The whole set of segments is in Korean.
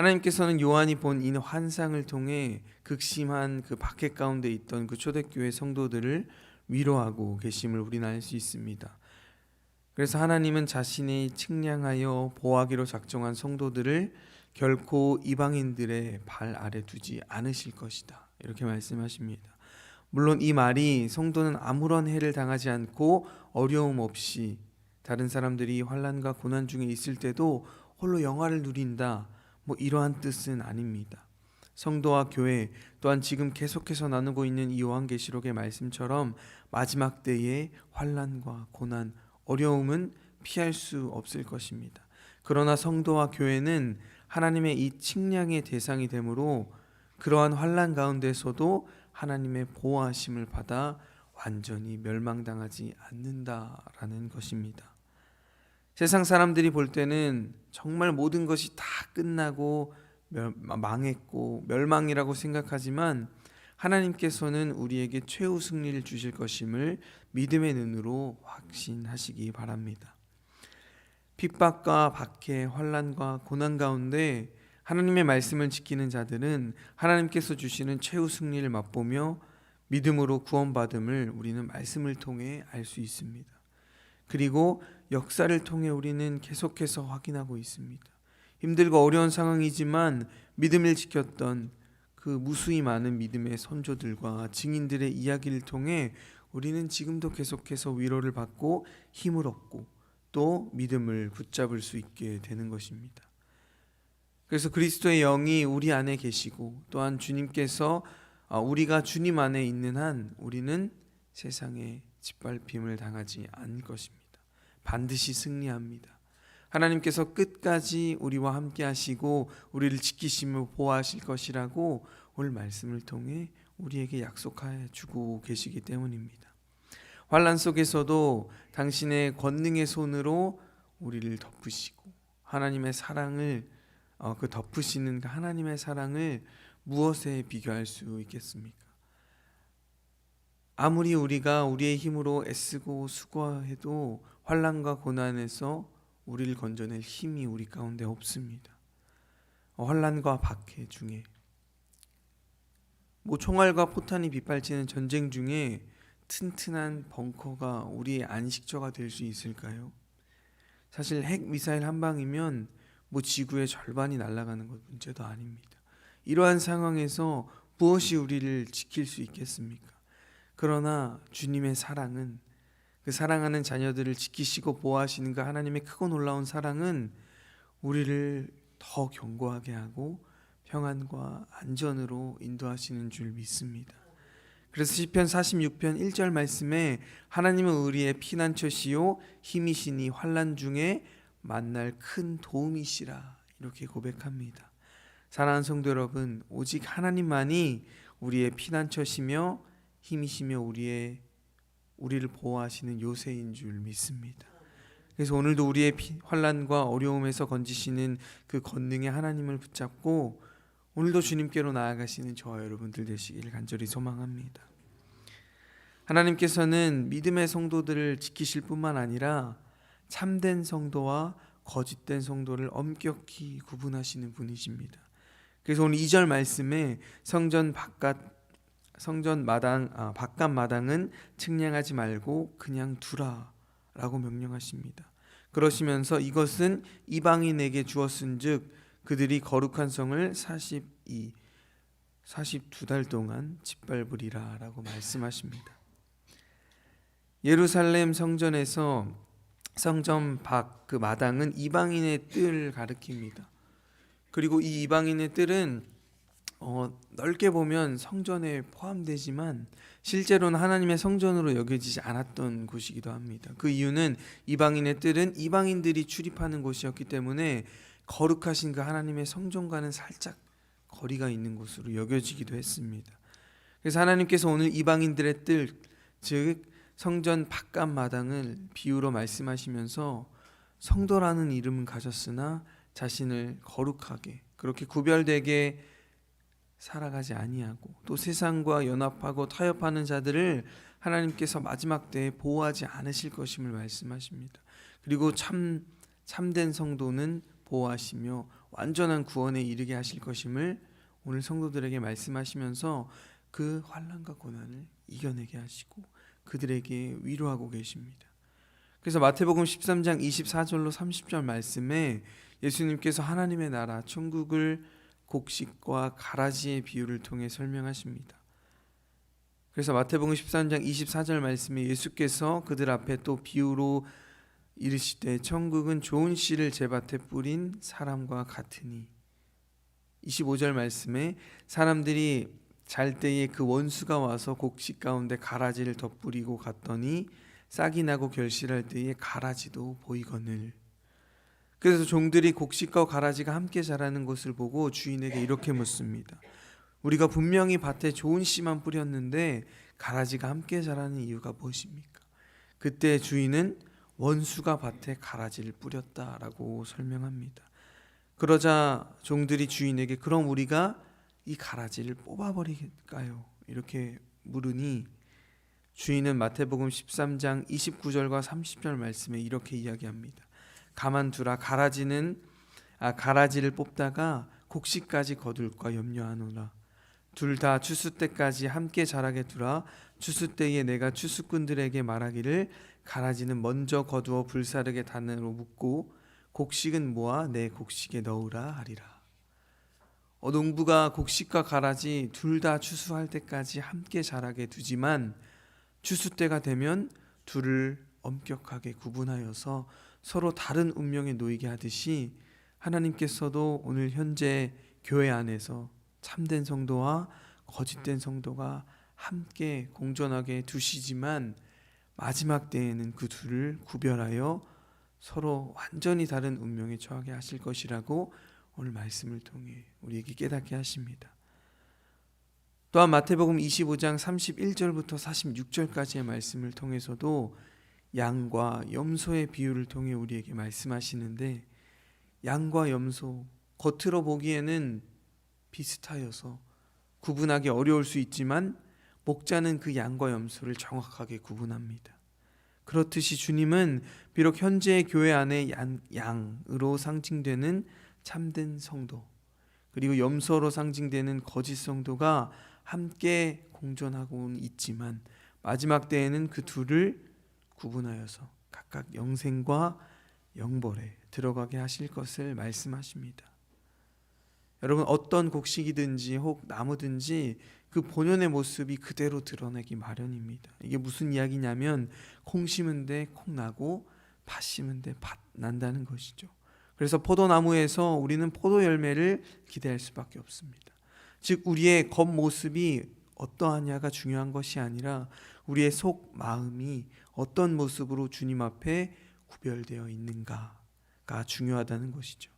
하나님께서는 요한이 본 이 환상을 통해 극심한 그 박해 가운데 있던 그 초대교회 성도들을 위로하고 계심을 우리는 알 수 있습니다. 그래서 하나님은 자신이 측량하여 보호하기로 작정한 성도들을 결코 이방인들의 발 아래 두지 않으실 것이다. 이렇게 말씀하십니다. 물론 이 말이 성도는 아무런 해를 당하지 않고 어려움 없이 다른 사람들이 환란과 고난 중에 있을 때도 홀로 영화를 누린다. 뭐 이러한 뜻은 아닙니다. 성도와 교회 또한 지금 계속해서 나누고 있는 이 요한계시록의 말씀처럼 마지막 때에 환란과 고난, 어려움은 피할 수 없을 것입니다. 그러나 성도와 교회는 하나님의 이 측량의 대상이 되므로 그러한 환란 가운데서도 하나님의 보호하심을 받아 완전히 멸망당하지 않는다라는 것입니다. 세상 사람들이 볼 때는 정말 모든 것이 다 끝나고 멸- 망했고 멸망이라고 생각하지만 하나님께서는 우리에게 최후 승리를 주실 것임을 믿음의 눈으로 확신하시기 바랍니다. 핍박과 박해, 환란과 고난 가운데 하나님의 말씀을 지키는 자들은 하나님께서 주시는 최후 승리를 맛보며 믿음으로 구원받음을 우리는 말씀을 통해 알 수 있습니다. 그리고 역사를 통해 우리는 계속해서 확인하고 있습니다. 힘들고 어려운 상황이지만 믿음을 지켰던 그 무수히 많은 믿음의 선조들과 증인들의 이야기를 통해 우리는 지금도 계속해서 위로를 받고 힘을 얻고 또 믿음을 붙잡을 수 있게 되는 것입니다. 그래서 그리스도의 영이 우리 안에 계시고 또한 주님께서 아, 우리가 주님 안에 있는 한 우리는 세상에 짓밟힘을 당하지 않을 것입니다. 반드시 승리합니다. 하나님께서 끝까지 우리와 함께 하시고 우리를 지키시며 보호하실 것이라고 오늘 말씀을 통해 우리에게 약속하여 주고 계시기 때문입니다. 환란 속에서도 당신의 권능의 손으로 우리를 덮으시고 하나님의 사랑을 어, 그 덮으시는 그 하나님의 사랑을 무엇에 비교할 수 있겠습니까? 아무리 우리가 우리의 힘으로 애쓰고 수고해도 환란과 고난에서 우리를 건져낼 힘이 우리 가운데 없습니다. 어, 환란과 박해 중에 뭐 총알과 포탄이 빗발치는 전쟁 중에 튼튼한 벙커가 우리의 안식처가 될 수 있을까요? 사실 핵 미사일 한 방이면 뭐 지구의 절반이 날아가는 것 문제도 아닙니다. 이러한 상황에서 무엇이 우리를 지킬 수 있겠습니까? 그러나 주님의 사랑은 그 사랑하는 자녀들을 지키시고 보호하시는 그 하나님의 크고 놀라운 사랑은 우리를 더 견고하게 하고 평안과 안전으로 인도하시는 줄 믿습니다. 그래서 시편 46편 1절 말씀에 하나님은 우리의 피난처시요 힘이시니 환난 중에 만날 큰 도움이시라 이렇게 고백합니다. 사랑하는 성도 여러분, 오직 하나님만이 우리의 피난처시며 힘이시며 우리의 우리를 보호하시는 요새인 줄 믿습니다. 그래서 오늘도 우리의 피- 환난과 어려움에서 건지시는 그 권능의 하나님을 붙잡고 오늘도 주님께로 나아가시는 저와 여러분들 되시기를 간절히 소망합니다. 하나님께서는 믿음의 성도들을 지키실 뿐만 아니라 참된 성도와 거짓된 성도를 엄격히 구분하시는 분이십니다. 그래서 오늘 2절 말씀에 성전 바깥 성전 마당 아, 바깥 마당은 측량하지 말고 그냥 두라라고 명령하십니다. 그러시면서 이것은 이방인에게 주었은즉 그들이 거룩한 성을 42 42달 동안 짓밟으리라라고 말씀하십니다. 예루살렘 성전에서 성전 밖 그 마당은 이방인의 뜰을 가리킵니다. 그리고 이 이방인의 뜰은 어, 넓게 보면 성전에 포함되지만 실제로는 하나님의 성전으로 여겨지지 않았던 곳이기도 합니다. 그 이유는 이방인의 뜰은 이방인들이 출입하는 곳이었기 때문에 거룩하신 그 하나님의 성전과는 살짝 거리가 있는 곳으로 여겨지기도 했습니다. 그래서 하나님께서 오늘 이방인들의 뜰, 즉 성전 바깥 마당을 비유로 말씀하시면서 성도라는 이름은 가졌으나 자신을 거룩하게 그렇게 구별되게 살아가지 아니하고 또 세상과 연합하고 타협하는 자들을 하나님께서 마지막 때에 보호하지 않으실 것임을 말씀하십니다. 그리고 참 참된 성도는 보호하시며 완전한 구원에 이르게 하실 것임을 오늘 성도들에게 말씀하시면서 그 환란과 고난을 이겨내게 하시고 그들에게 위로하고 계십니다. 그래서 마태복음 13장 24절로 30절 말씀에 예수님께서 하나님의 나라 천국을 곡식과 가라지의 비유를 통해 설명하십니다. 그래서 마태복음 13장 24절 말씀에 예수께서 그들 앞에 또 비유로 이르시되 천국은 좋은 씨를 제밭에 뿌린 사람과 같으니 25절 말씀에 사람들이 잘 때에 그 원수가 와서 곡식 가운데 가라지를 덧뿌리고 갔더니 싹이 나고 결실할 때에 가라지도 보이거늘 그래서 종들이 곡식과 가라지가 함께 자라는 것을 보고 주인에게 이렇게 묻습니다. 우리가 분명히 밭에 좋은 씨만 뿌렸는데 가라지가 함께 자라는 이유가 무엇입니까? 그때 주인은 원수가 밭에 가라지를 뿌렸다라고 설명합니다. 그러자 종들이 주인에게 그럼 우리가 이 가라지를 뽑아버릴까요? 이렇게 물으니 주인은 마태복음 13장 29절과 30절 말씀에 이렇게 이야기합니다. 가만두라 가라지는 아 가라지를 뽑다가 곡식까지 거둘까 염려하노라. 둘 다 추수 때까지 함께 자라게 두라. 추수 때에 내가 추수꾼들에게 말하기를 가라지는 먼저 거두어 불사르게 단으로 묶고 곡식은 모아 내 곡식에 넣으라 하리라. 어, 농부가 곡식과 가라지 둘 다 추수할 때까지 함께 자라게 두지만 추수 때가 되면 둘을 엄격하게 구분하여서 서로 다른 운명에 놓이게 하듯이 하나님께서도 오늘 현재 교회 안에서 참된 성도와 거짓된 성도가 함께 공존하게 두시지만 마지막 때에는 그 둘을 구별하여 서로 완전히 다른 운명에 처하게 하실 것이라고 오늘 말씀을 통해 우리에게 깨닫게 하십니다. 또한 마태복음 25장 31절부터 46절까지의 말씀을 통해서도 양과 염소의 비유를 통해 우리에게 말씀하시는데 양과 염소 겉으로 보기에는 비슷하여서 구분하기 어려울 수 있지만 목자는 그 양과 염소를 정확하게 구분합니다. 그렇듯이 주님은 비록 현재의 교회 안에 양, 양으로 상징되는 참된 성도 그리고 염소로 상징되는 거짓 성도가 함께 공존하고 있지만 마지막 때에는 그 둘을 구분하여서 각각 영생과 영벌에 들어가게 하실 것을 말씀하십니다. 여러분 어떤 곡식이든지 혹 나무든지 그 본연의 모습이 그대로 드러내기 마련입니다. 이게 무슨 이야기냐면 콩 심은 데 콩 나고 팥 심은 데팥 난다는 것이죠. 그래서 포도나무에서 우리는 포도 열매를 기대할 수밖에 없습니다. 즉 우리의 겉모습이 어떠하냐가 중요한 것이 아니라 우리의 속 마음이 어떤 모습으로 주님 앞에 구별되어 있는가가 중요하다는 것이죠.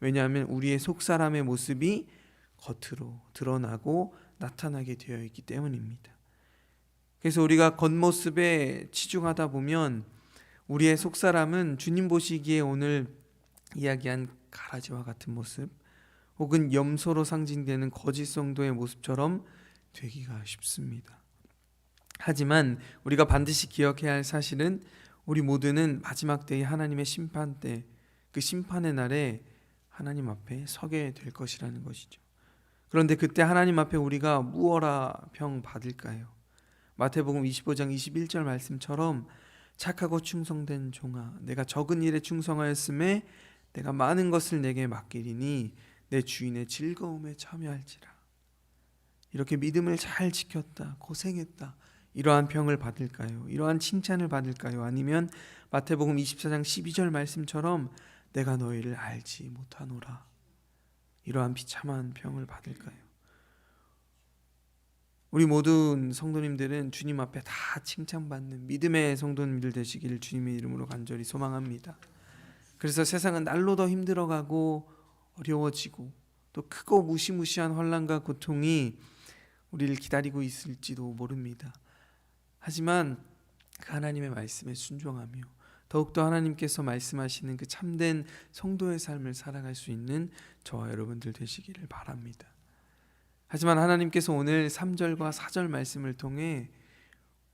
왜냐하면 우리의 속 사람의 모습이 겉으로 드러나고 나타나게 되어 있기 때문입니다. 그래서 우리가 겉모습에 치중하다 보면 우리의 속 사람은 주님 보시기에 오늘 이야기한 가라지와 같은 모습 혹은 염소로 상징되는 거짓 성도의 모습처럼 되기가 쉽습니다. 하지만 우리가 반드시 기억해야 할 사실은 우리 모두는 마지막 때의 하나님의 심판 때 그 심판의 날에 하나님 앞에 서게 될 것이라는 것이죠. 그런데 그때 하나님 앞에 우리가 무어라 평 받을까요? 마태복음 25장 21절 말씀처럼 착하고 충성된 종아 내가 적은 일에 충성하였음에 내가 많은 것을 내게 맡기리니 내 주인의 즐거움에 참여할지라 이렇게 믿음을 잘 지켰다 고생했다 이러한 평을 받을까요? 이러한 칭찬을 받을까요? 아니면 마태복음 24장 12절 말씀처럼 내가 너희를 알지 못하노라. 이러한 비참한 평을 받을까요? 우리 모든 성도님들은 주님 앞에 다 칭찬받는 믿음의 성도님들 되시기를 주님의 이름으로 간절히 소망합니다. 그래서 세상은 날로 더 힘들어가고 어려워지고 또 크고 무시무시한 환란과 고통이 우리를 기다리고 있을지도 모릅니다. 하지만 그 하나님의 말씀에 순종하며 더욱더 하나님께서 말씀하시는 그 참된 성도의 삶을 살아갈 수 있는 저와 여러분들 되시기를 바랍니다. 하지만 하나님께서 오늘 3절과 4절 말씀을 통해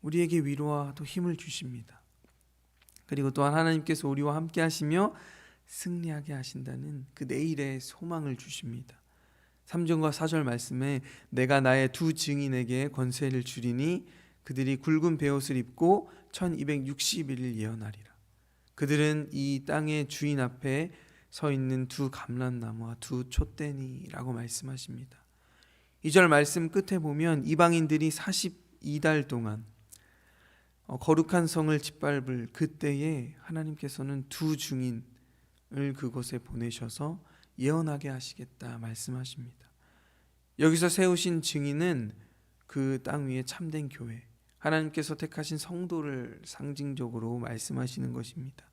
우리에게 위로와 또 힘을 주십니다. 그리고 또한 하나님께서 우리와 함께 하시며 승리하게 하신다는 그 내일의 소망을 주십니다. 3절과 4절 말씀에 내가 나의 두 증인에게 권세를 주리니 그들이 굵은 베옷을 입고 1261일 예언하리라. 그들은 이 땅의 주인 앞에 서 있는 두 감람나무와 두 촛대니라고 말씀하십니다. 2절 말씀 끝에 보면 이방인들이 42달 동안 어, 거룩한 성을 짓밟을 그때에 하나님께서는 두 증인을 그곳에 보내셔서 예언하게 하시겠다 말씀하십니다. 여기서 세우신 증인은 그 땅 위에 참된 교회, 하나님께서 택하신 성도를 상징적으로 말씀하시는 것입니다.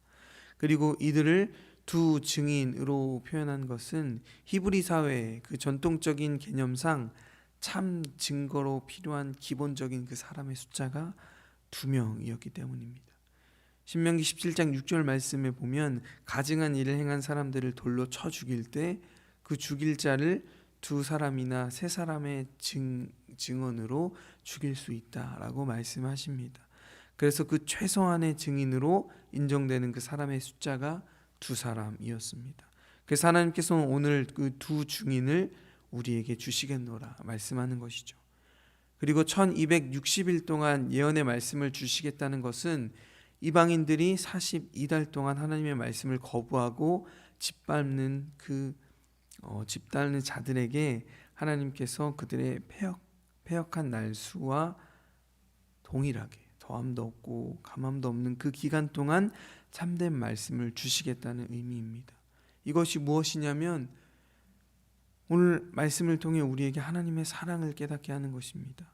그리고 이들을 두 증인으로 표현한 것은 히브리 사회의 그 전통적인 개념상 참 증거로 필요한 기본적인 그 사람의 숫자가 두 명이었기 때문입니다. 신명기 17장 6절 말씀에 보면 가증한 일을 행한 사람들을 돌로 쳐 죽일 때 그 죽일 자를 두 사람이나 세 사람의 증, 증언으로 죽일 수 있다라고 말씀하십니다. 그래서 그 최소한의 증인으로 인정되는 그 사람의 숫자가 두 사람이었습니다. 그래서 하나님께서는 오늘 그 두 증인을 우리에게 주시겠노라 말씀하는 것이죠. 그리고 1260일 동안 예언의 말씀을 주시겠다는 것은 이방인들이 42달 동안 하나님의 말씀을 거부하고 짓밟는 그 어, 집단의 자들에게 하나님께서 그들의 폐역 폐역한 날수와 동일하게 더함도 없고 감함도 없는 그 기간 동안 참된 말씀을 주시겠다는 의미입니다. 이것이 무엇이냐면 오늘 말씀을 통해 우리에게 하나님의 사랑을 깨닫게 하는 것입니다.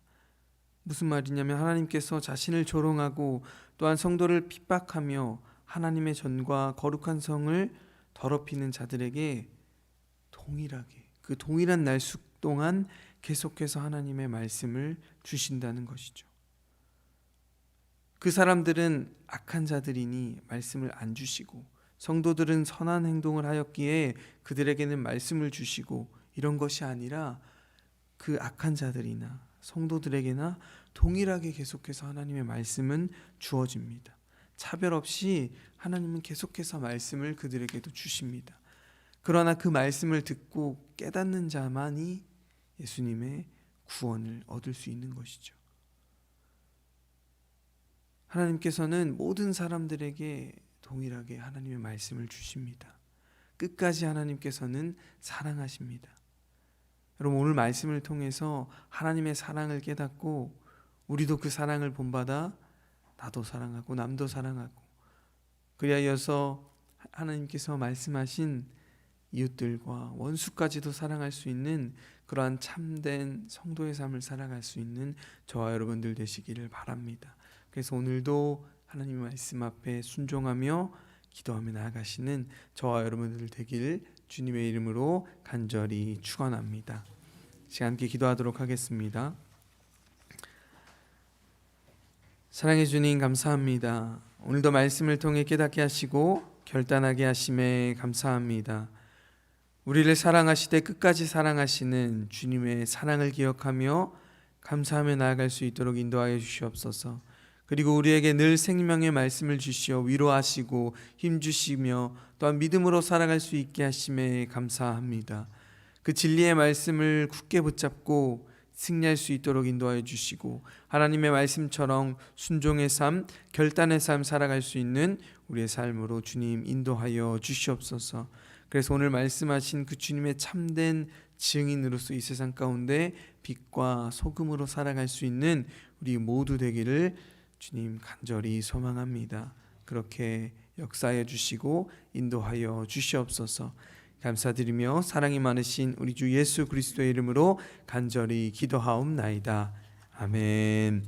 무슨 말이냐면 하나님께서 자신을 조롱하고 또한 성도를 핍박하며 하나님의 전과 거룩한 성을 더럽히는 자들에게 동일하게 그 동일한 날수 동안 계속해서 하나님의 말씀을 주신다는 것이죠. 그 사람들은 악한 자들이니 말씀을 안 주시고 성도들은 선한 행동을 하였기에 그들에게는 말씀을 주시고 이런 것이 아니라 그 악한 자들이나 성도들에게나 동일하게 계속해서 하나님의 말씀은 주어집니다. 차별 없이 하나님은 계속해서 말씀을 그들에게도 주십니다. 그러나 그 말씀을 듣고 깨닫는 자만이 예수님의 구원을 얻을 수 있는 것이죠. 하나님께서는 모든 사람들에게 동일하게 하나님의 말씀을 주십니다. 끝까지 하나님께서는 사랑하십니다. 여러분 오늘 말씀을 통해서 하나님의 사랑을 깨닫고 우리도 그 사랑을 본받아 나도 사랑하고 남도 사랑하고 그리하여서 하나님께서 말씀하신 이웃들과 원수까지도 사랑할 수 있는 그러한 참된 성도의 삶을 살아갈 수 있는 저와 여러분들 되시기를 바랍니다. 그래서 오늘도 하나님의 말씀 앞에 순종하며 기도하며 나아가시는 저와 여러분들 되기를 주님의 이름으로 간절히 축원합니다. 시간 함께 기도하도록 하겠습니다. 사랑해 주님 감사합니다. 오늘도 말씀을 통해 깨닫게 하시고 결단하게 하심에 감사합니다. 우리를 사랑하시되 끝까지 사랑하시는 주님의 사랑을 기억하며 감사하며 나아갈 수 있도록 인도하여 주시옵소서. 그리고 우리에게 늘 생명의 말씀을 주시어 위로하시고 힘 주시며 또한 믿음으로 살아갈 수 있게 하심에 감사합니다. 그 진리의 말씀을 굳게 붙잡고 승리할 수 있도록 인도하여 주시고 하나님의 말씀처럼 순종의 삶, 결단의 삶 살아갈 수 있는 우리의 삶으로 주님 인도하여 주시옵소서. 그래서 오늘 말씀하신 그 주님의 참된 증인으로서 이 세상 가운데 빛과 소금으로 살아갈 수 있는 우리 모두 되기를 주님 간절히 소망합니다. 그렇게 역사해 주시고 인도하여 주시옵소서. 감사드리며 사랑이 많으신 우리 주 예수 그리스도의 이름으로 간절히 기도하옵나이다. 아멘.